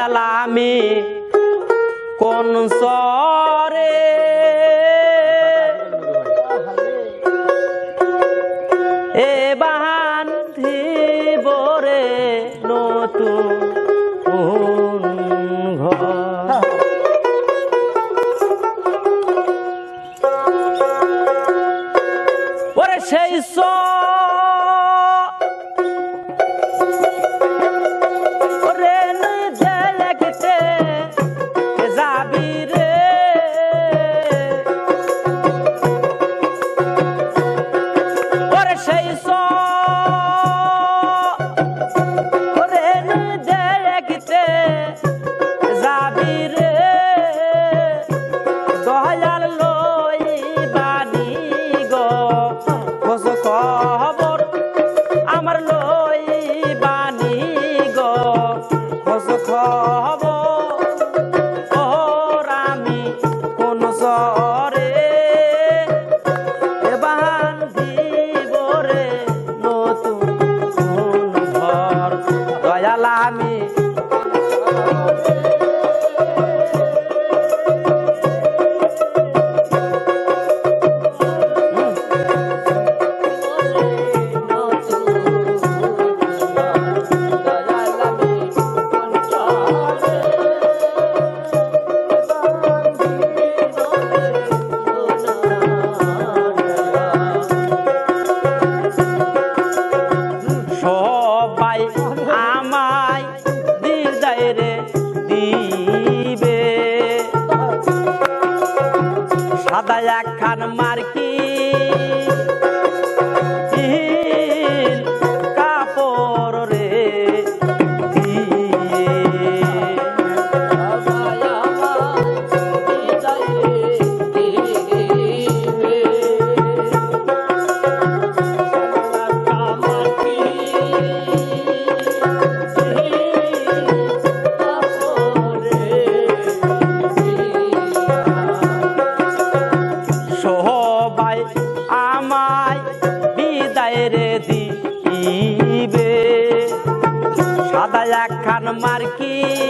বেলা আমি কোন সরে এ বাহা Thank.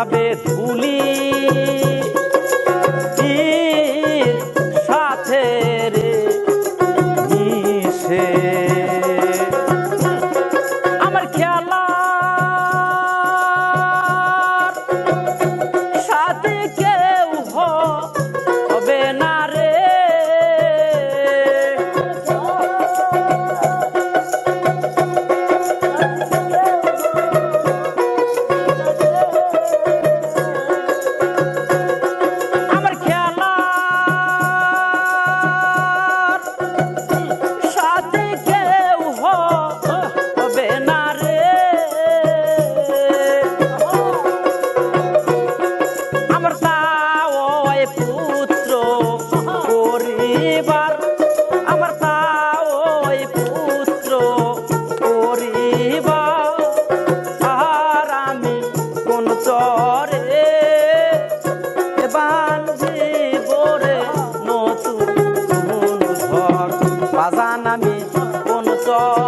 যাবে ধুলি আমার তাও পুত্র করিবা আর আমি কোন চরে বানজি বরে নতুন ঘর। বাজান আমি কোন চর